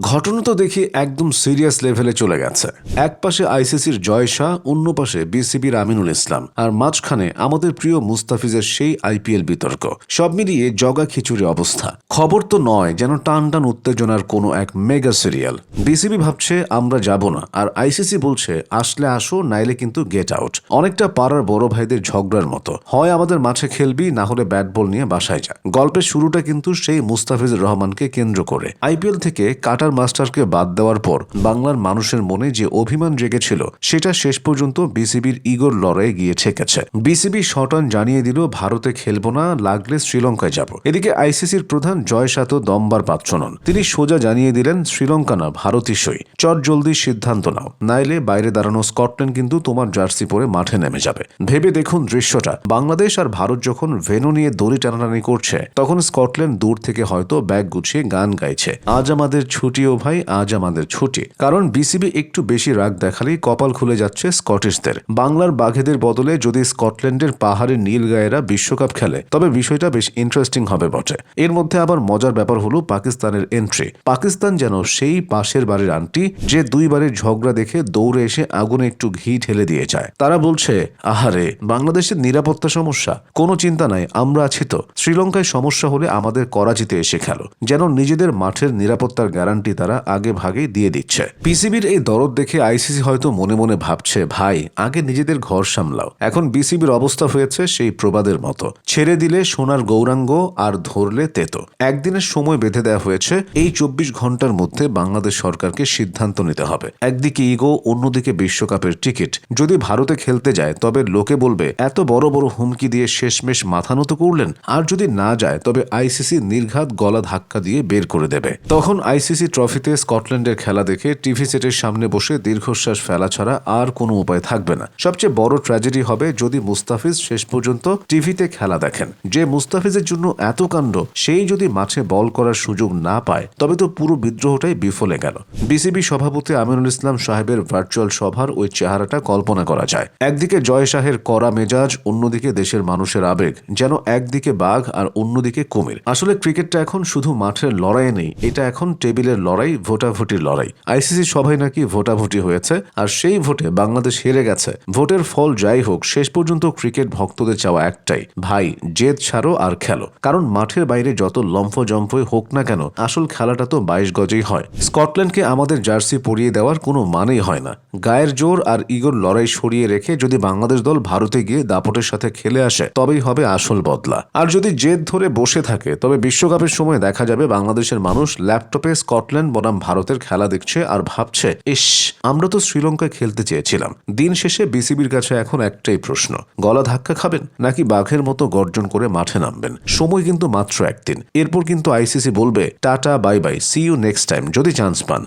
ঘটনা তো দেখি একদম সিরিয়াস লেভেলে চলে গেছে। এক পাশে আইসিসির জয় শাহ, অন্য পাশে বিসিবির আমিনুল ইসলাম। আর মাঝখানে আমাদের প্রিয় মুস্তাফিজের সেই আইপিএল বিতর্ক। সব মিলিয়ে জগা খিচুড়ি অবস্থা। খবর তো নয় যেন টান টান উত্তেজনার কোনো এক মেগা সিরিয়াল বিসিবি ভাবছে, আমরা যাব না। আর আইসিসি বলছে, আসলে আসো, নাইলে কিন্তু গেট আউট অনেকটা পাড়ার বড় ভাইদের ঝগড়ার মতো। হয় আমাদের মাঠে খেলবি, না হলে ব্যাট বল নিয়ে বাসায় যা। গল্পের শুরুটা কিন্তু সেই মুস্তাফিজুর রহমানকে কেন্দ্র করে। আইপিএল থেকে কাটার মাস্টারকে বাদ দেওয়ার পর বাংলার মানুষের মনে যে অভিমান জেগেছিল, সেটা শেষ পর্যন্ত বিসিবির ইগোর লড়াইয়ে গিয়ে ঠেকেছে। বিসিবি শটান জানিয়ে দিল, ভারতে খেলব না, লাগলে শ্রীলঙ্কায় যাব। এদিকে আইসিসির প্রধান জয় সাতো দমবার পাচ্ছ তিনি সোজা জানিয়ে দিলেন, শ্রীলঙ্কা না, ভারতই সই। চট জলদি সিদ্ধান্ত নাও। নাইলে বাইরে দাঁড়ানো স্কটল্যান্ড কিন্তু তোমার জার্সি পরে মাঠে নেমে যাবে। ভেবে দেখুন দৃশ্যটা। বাংলাদেশ আর ভারত যখন ভেনু নিয়ে দড়ি টানাটানি করছে, তখন স্কটল্যান্ড দূর থেকে হয়তো ব্যাগ গুছিয়ে গান গাইছে। আজ আমাদের ছুটি। ও ভাই, আজ আমাদের ছুটি। কারণ বিসিবি একটু বেশি রাগ দেখালেই কপাল খুলে যাচ্ছে স্কটিশদের। বাংলার বাঘেদের বদলে যদি স্কটল্যান্ডের পাহাড়ের নীলগায়েরা বিশ্বকাপ খেলে, তবে বিষয়টা বেশ ইন্টারেস্টিং হবে বটে। এর মধ্যে আবার মজার ব্যাপার হলো পাকিস্তানের এন্ট্রি পাকিস্তান যেন সেই পাশের বাড়ির আন্টি, যে দুইবারের ঝগড়া দেখে দৌড়ে এসে আগুনে একটু ঘি ঢেলে দিয়ে যায়। তারা বলছে, আহারে, বাংলাদেশের নিরাপত্তা সমস্যা। কোনো চিন্তা নাই, আমরা আছি তো। শ্রীলঙ্কায় সমস্যা হলে আমাদের করাচিতে এসে খেলো। যেন নিজেদের মাঠের নিরাপত্তার গ্যারান্টি তারা আগে ভাগে দিয়ে দিচ্ছে। পিসিবির এই দরদ দেখে আইসিসি হয়তো মনে মনে ভাবছে, ভাই, আগে নিজেদের ঘর সামলাও। এখন বিসিবির অবস্থা হয়েছে সেই প্রবাদের মতো। ছেড়ে দিলে সোনার গৌরাঙ্গ, আর ধরলে তেতো। একদিনের সময় বেঁধে দেওয়া হয়েছে, এই চব্বিশ ঘণ্টার মধ্যে বাংলাদেশ সরকারকে সিদ্ধান্ত নিতে হবে। একদিকে ইগো, অন্যদিকে বিশ্বকাপের টিকিট। যদি ভারতে খেলতে যায়, তবে লোকে বলবে, এত বড় বড় হুমকি দিয়ে শেষমেশ মাথা নত করলেন? আর যদি না যায়, তবে আইসিসি নির্ঘাত গলা ধাক্কা দিয়ে বের করে দেবে। তখন আইসিসি ট্রফিতে স্কটল্যান্ডের খেলা দেখে টিভি সেটের সামনে বসে দীর্ঘশ্বাস ফেলা ছাড়া আর কোনো উপায় থাকবে না। সবচেয়ে বড় ট্র্যাজেডি হবে যদি মুস্তাফিজ শেষ পর্যন্ত টিভিতে খেলা দেখেন। যে মুস্তাফিজের জন্য এত কাণ্ড, সেই যদি মাঠে বল করার সুযোগ না পায়, তবে তো পুরো বিদ্রোহটাই বিফলে গেল। বিসিবি সভাপতি আমিনুল ইসলাম সাহেবের ভার্চুয়াল সভার ওই চেহারাটা কল্পনা করা যায়। একদিকে জয় শাহের কড়া মেজাজ, অন্যদিকে দেশের মানুষের আবেগ, যেন একদিকে বাঘ আর অন্যদিকে কুমির। আসলে ক্রিকেটটা এখন শুধু মাঠের লড়াই নেই, এটা এখন টেবিলের লড়াই, ভোটাভুটির লড়াই। আইসিসি সভায় নাকি ভোটাভুটি হয়েছে, আর সেই ভোটে বাংলাদেশ হেরে গেছে। ভোটের ফল যাই হোক, শেষ পর্যন্ত ক্রিকেট ভক্তদের চাওয়া একটাই, ভাই, জেদ ছাড়ো আর খেলো। কারণ মাঠের বাইরে যত লম্ফ জম্ফই হোক না কেন, আসল খেলাটা তো বাইশ গজেই হয়। স্কটল্যান্ডকে আমাদের জার্সি পরিয়ে দেওয়ার কোনো মানেই হয় না। গায়ের জোর আর ইগোর লড়াই সরিয়ে রেখে যদি বাংলাদেশ দল ভারতে গিয়ে দাপটের সাথে খেলে আসে, তবেই হবে আসল বদলা। আর যদি জেদ ধরে বসে থাকে, তবে বিশ্বকাপের সময় দেখা যাবে বাংলাদেশের মানুষ ল্যাপটপে স্কটল্যান্ড বনাম ভারতের খেলা দেখছে আর ভাবছে, ইস, আমরা তো শ্রীলঙ্কায় খেলতে চেয়েছিলাম। দিন শেষে বিসিবির কাছে এখন একটাই প্রশ্ন, গলা ধাক্কা খাবেন নাকি বাঘের মতো গর্জন করে মাঠে নামবেন? সময় কিন্তু মাত্র একদিন। এরপর কিন্তু আইসিসি বলবে, tata, bye bye see you next time যদি চান্স পান।